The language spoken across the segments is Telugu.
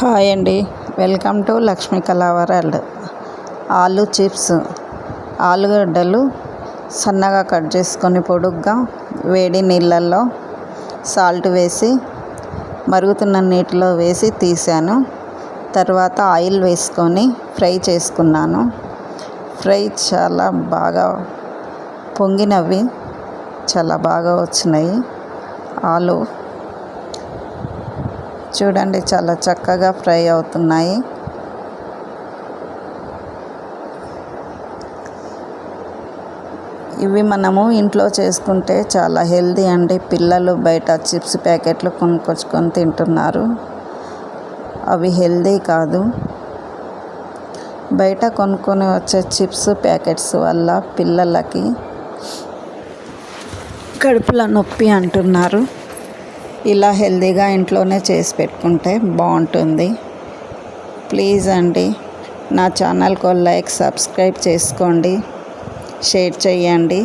హాయ్ అండి. వెల్కమ్ టు లక్ష్మీ కళా వరల్డ్. ఆలు చిప్స్ ఆలుగడ్డలు సన్నగా కట్ చేసుకొని పొడుగ్గా వేడి నీళ్ళల్లో సాల్ట్ వేసి మరుగుతున్న నీటిలో వేసి తీసాను. తర్వాత ఆయిల్ వేసుకొని ఫ్రై చేసుకున్నాను. ఫ్రై చాలా బాగా పొంగినవి చాలా బాగా వచ్చినాయి. ఆలు చూడండి చాలా చక్కగా ఫ్రై అవుతున్నాయి. ఇవి మనము ఇంట్లో చేసుకుంటే చాలా హెల్దీ అండి. పిల్లలు బయట చిప్స్ ప్యాకెట్లు కొనుక్కొచ్చుకొని తింటున్నారు. అవి హెల్దీ కాదు. బయట కొనుక్కొని వచ్చే చిప్స్ ప్యాకెట్స్ వల్ల పిల్లలకి కడుపులో నొప్పి అంటున్నారు. ఇలా హెల్తీగా ఇంట్లోనే చేసి పెట్టుకుంటే బాగుంటుంది. ప్లీజ్ అండి నా ఛానల్కు లైక్ సబ్స్క్రైబ్ చేసుకోండి షేర్ చేయండి.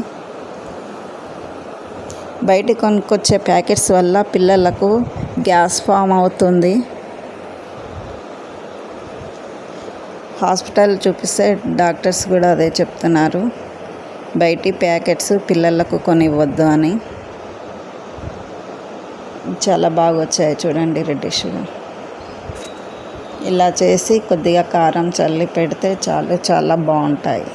బయట కొనుక్కొచ్చే ప్యాకెట్స్ వల్ల పిల్లలకు గ్యాస్ ఫామ్ అవుతుంది. హాస్పిటల్ చూపిస్తే డాక్టర్స్ కూడా అదే చెప్తున్నారు. బయటి ప్యాకెట్స్ పిల్లలకు కొనివ్వద్దు అని. చాలా బాగా వచ్చాయి చూడండి రెడ్డిష్గా ఇలా చేసి కొద్దిగా కారం చల్లి పెడితే చాలు చాలా బాగుంటాయి.